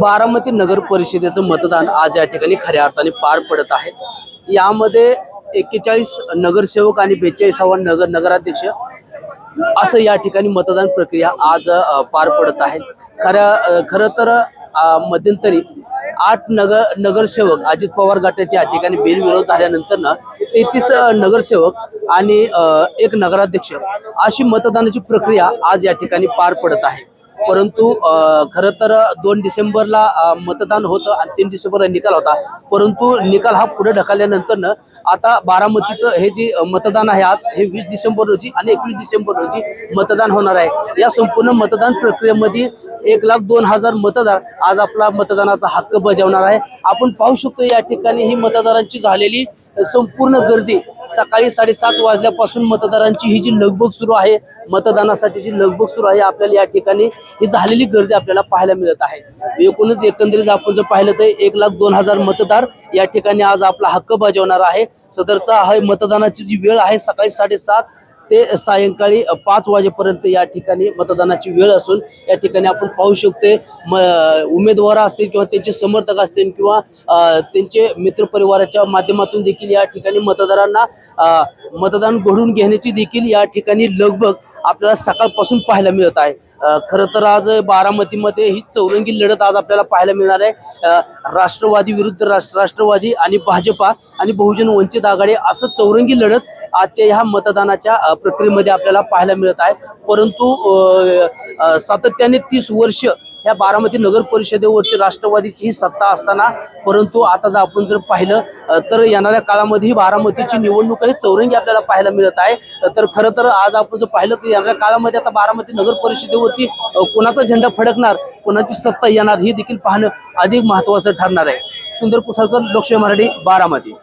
बारामती नगर परिषदेचं मतदान आज या ठिकाणी खऱ्या अर्थाने पार पडत आहे. यामध्ये एक्केचाळीस नगरसेवक आणि बेचाळीसावा नगर नगराध्यक्ष असं या ठिकाणी मतदान प्रक्रिया आज पार पडत आहे. खऱ्या खर खरं तर मध्यंतरी आठ नगर नगरसेवक अजित पवार गटाचे या ठिकाणी बिनविरोध झाल्यानंतर ना तेहतीस नगरसेवक आणि एक नगराध्यक्ष अशी मतदानाची प्रक्रिया आज या ठिकाणी पार पडत आहे. परंतु खरं तर दोन डिसेंबरला मतदान होतं आणि तीन डिसेंबरला निकाल होता. परंतु निकाल हा पुढे ढकलल्यानंतर आता बारामतीचं हे जे मतदान आहे आज हे वीस डिसेंबर रोजी आणि एकवीस डिसेंबर रोजी मतदान होणार आहे. या संपूर्ण मतदान प्रक्रियेमध्ये एक लाख दोन हजार मतदार आज आपला मतदानाचा हक्क बजावणार आहे. आपण पाहू शकतो या ठिकाणी ही मतदारांची झालेली संपूर्ण गर्दी. सकाळी साडेसात वाजल्यापासून मतदारांची ही जी लगबग सुरू आहे मतदानासाठी जी लगबग सुरू आहे आपल्याला या ठिकाणी ही झालेली गर्दी आपल्याला पाहायला मिळत आहे. एकूणच एकंदरीत आपण जर पाहिलं तर एक लाख दोन हजार मतदार या ठिकाणी आज आपला हक्क बजावणार आहे. सदरचा हा मतदानाची जी वेळ आहे सकाळी साडेसात ते सायंकाळी पाच वाजेपर्यंत या ठिकाणी मतदानाची वेळ असून या ठिकाणी आपण पाहू शकतोय म उमेदवार असतील किंवा त्यांचे समर्थक असतील किंवा त्यांचे मित्रपरिवाराच्या माध्यमातून देखील या ठिकाणी मतदारांना मतदान घडून घेण्याची देखील या ठिकाणी लगबग आपल्याला सकाळपासून पाहायला मिळत आहे. खरं तर आज बारामतीमध्ये ही चौरंगी लढत आज आपल्याला पाहायला मिळणार आहे. राष्ट्रवादी विरुद्ध राष्ट्र राष्ट्रवादी आणि भाजपा आणि बहुजन वंचित आघाडी असं चौरंगी लढत आजच्या ह्या मतदानाच्या प्रक्रियेमध्ये आपल्याला पाहायला मिळत आहे. परंतु अ, सातत्याने तीस वर्ष या बारामती नगर परिषदेवरती राष्ट्रवादीची ही सत्ता असताना परंतु आता जर आपण जर पाहिलं तर येणाऱ्या काळामध्ये ही बारामतीची निवडणूक ही चौरंगी आपल्याला पाहायला मिळत आहे. तर खरं तर आज आपण जर पाहिलं तर येणाऱ्या काळामध्ये आता बारामती नगर परिषदेवरती कोणाचा झेंडा फडकणार कोणाची सत्ता येणार हे देखील पाहणं अधिक महत्वाचं ठरणार आहे. सुंदर कुसळकर लोकशाही मराठी बारामती.